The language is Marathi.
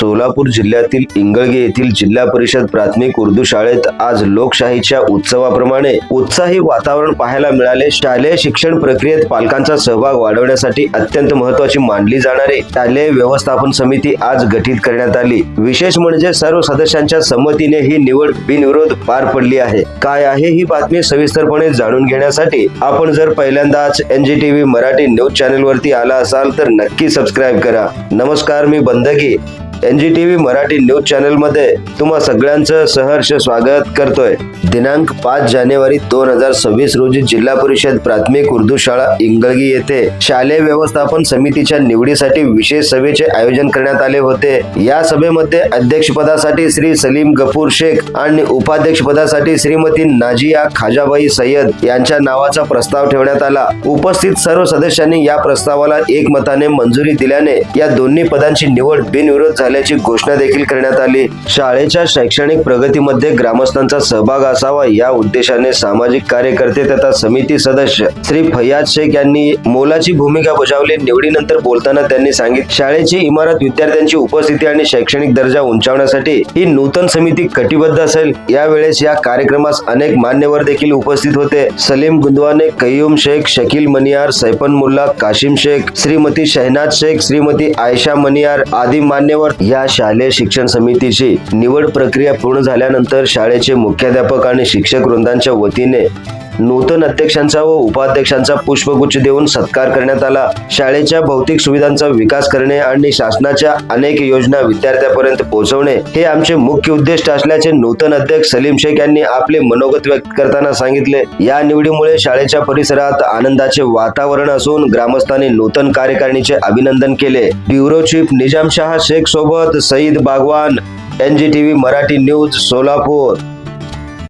सोलापूर जिल्ह्यातील इंगळगे येथील जिल्हा परिषद प्राथमिक उर्दू शाळेत आज लोकशाहीच्या उत्सवाप्रमाणे उत्साही वातावरण पाहायला मिळाले. शालेय शिक्षण प्रक्रियेत पालकांचा सहभाग वाढवण्यासाठी अत्यंत महत्वाची मानली जाणारी शालेय व्यवस्थापन समिती आज गठीत करण्यात आली. विशेष म्हणजे सर्व सदस्यांच्या संमतीने ही निवड बिनविरोध पार पडली आहे. काय आहे ही बातमी सविस्तरपणे जाणून घेण्यासाठी आपण जर पहिल्यांदाच एनजीटीव्ही मराठी न्यूज चॅनेल वरती आला असाल तर नक्की सबस्क्राईब करा. नमस्कार मी बंदगी. एनजीटीव्ही मराठी न्यूज चॅनलमध्ये तुम्हा सगळ्यांचं सहर्ष स्वागत करतोय. दिनांक पाच जानेवारी दोन हजार सव्वीस रोजी जिल्हा परिषद प्राथमिक उर्दू शाळा इंगळगी येथे शालेय व्यवस्थापन समितीच्या निवडीसाठी विशेष सभेचे आयोजन करण्यात आले होते. या सभेमध्ये अध्यक्षपदासाठी श्री सलीम गफूर शेख आणि उपाध्यक्षपदासाठी श्रीमती नाजिया खाजाबाई सय्यद यांच्या नावाचा प्रस्ताव ठेवण्यात आला. उपस्थित सर्व सदस्यांनी या प्रस्तावाला एकमताने मंजुरी दिल्याने या दोन्ही पदांची निवड बिनविरोध झाल्याची घोषणा देखील करण्यात आली. शाळेच्या शैक्षणिक प्रगतीमध्ये ग्रामस्थांचा सहभाग असावा या उद्देशाने सामाजिक कार्यकर्ते तथा समिती सदस्य श्री फैयाज शेख यांनी मोलाची भूमिका बजावली. निवडीनंतर बोलताना त्यांनी सांगितले शाळेची इमारत विद्यार्थ्यांची उपस्थिती आणि शैक्षणिक दर्जा उंचावण्यासाठी ही नूतन समिती कटिबद्ध असेल. यावेळेस या कार्यक्रमास अनेक मान्यवर देखील उपस्थित होते. सलीम गुंदवाने कय्यूम शेख शकील मनियार सैफन मुल्ला काशिम शेख श्रीमती शहनाज शेख श्रीमती आयशा मनियार आदी मान्यवर या शालेय शिक्षण समितीची निवड प्रक्रिया पूर्ण झाल्यानंतर शाळेचे मुख्याध्यापक आणि शिक्षक वृंदांच्या वतीने नूतन अध्यक्षांचा व उपाध्यक्षांचा पुष्पगुच्छ देऊन सत्कार करण्यात आला. शाळेच्या भौतिक सुविधांचा विकास करणे आणि शासनाच्या अनेक योजना विद्यार्थ्यापर्यंत पोहोचवणे हे आमचे मुख्य उद्दिष्ट असल्याचे नूतन अध्यक्ष सलीम शेख यांनी आपले मनोगत व्यक्त करताना सांगितले. या निवडीमुळे शाळेच्या परिसरात आनंदाचे वातावरण असून ग्रामस्थांनी नूतन कार्यकारिणीचे अभिनंदन केले. ब्युरो चीफ निजामशाह शेख सोबत सईद बागवान एनजीटीव्ही मराठी न्यूज सोलापूर.